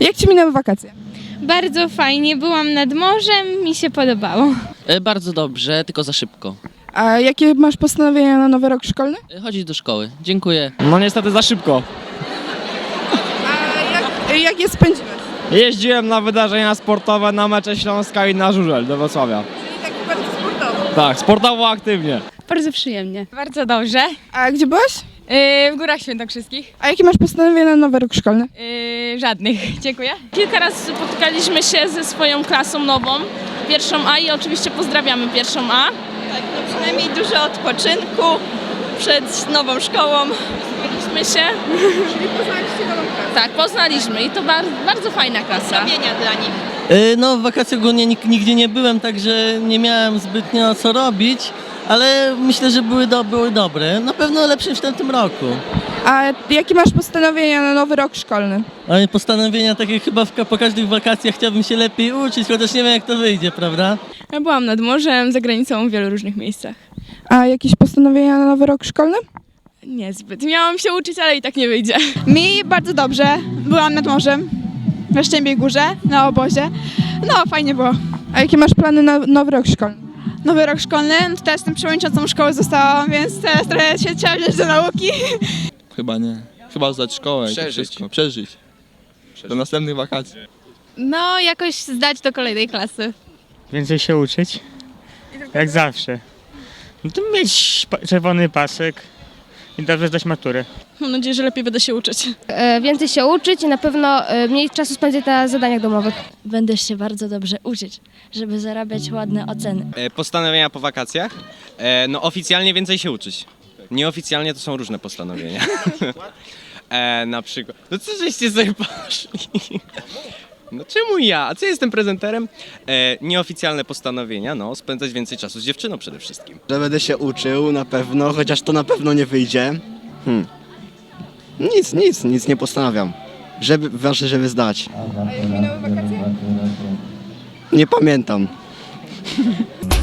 Jak Ci minęły wakacje? Bardzo fajnie, byłam nad morzem, mi się podobało. E, Bardzo dobrze, tylko za szybko. A jakie masz postanowienia na nowy rok szkolny? E, Chodzić do szkoły. Dziękuję. No niestety za szybko. A jak, jak je spędziłeś? Jeździłem na wydarzenia sportowe, na mecze Śląska i na Żużel do Wrocławia. Czyli tak bardzo sportowo. Tak, sportowo aktywnie. Bardzo przyjemnie. Bardzo dobrze. A gdzie byłeś? Yy, w Górach Świętokrzyskich. A jakie masz postanowienia na nowy rok szkolny? Yy, żadnych. Dziękuję. Kilka razy spotykaliśmy się ze swoją klasą nową, pierwszą A i oczywiście pozdrawiamy pierwszą A. Tak, no przynajmniej dużo odpoczynku przed nową szkołą. Byliśmy się. Tak, poznaliśmy i to bardzo, bardzo fajna klasa. Robienia dla nich. E, No, w wakacje ogólnie nig- nigdzie nie byłem, także nie miałem zbytnio co robić, ale myślę, że były, do, były dobre. Na pewno lepsze niż w tamtym roku. A jakie masz postanowienia na nowy rok szkolny? Ale postanowienia takie chyba w, po każdych wakacjach chciałbym się lepiej uczyć, chociaż nie wiem jak to wyjdzie, prawda? Ja byłam nad morzem, za granicą w wielu różnych miejscach. A jakieś postanowienia na nowy rok szkolny? Niezbyt. Miałam się uczyć, ale i tak nie wyjdzie. Mi bardzo dobrze. Byłam nad morzem, we Szczębiej Górze, na obozie. No, fajnie było. A jakie masz plany na nowy rok szkolny? Nowy rok szkolny, no teraz jestem przewodniczącą szkoły zostałam, więc teraz trochę się trzeba wziąć do nauki. Chyba nie. Chyba zdać szkołę i to Przeżyć. wszystko. Przeżyć. Do następnych wakacji. No, jakoś zdać do kolejnej klasy. Więcej się uczyć. Jak zawsze. No to mieć pa- czerwony pasek i dobrze zdać maturę. Mam nadzieję, że lepiej będę się uczyć. E, więcej się uczyć i na pewno e, mniej czasu spędzić na zadaniach domowych. Będę się bardzo dobrze uczyć, żeby zarabiać ładne oceny. E, Postanowienia po wakacjach? E, No oficjalnie więcej się uczyć. Nieoficjalnie to są różne postanowienia. e, na przykład. No co żeście sobie poszli? No czemu ja? A co jestem prezenterem? E, nieoficjalne postanowienia, no spędzać więcej czasu z dziewczyną przede wszystkim. Że będę się uczył na pewno, chociaż to na pewno nie wyjdzie. Hmm. Nic, nic, nic nie postanawiam. Żeby, ważne, żeby zdać. A jak minęły wakacje? Nie pamiętam.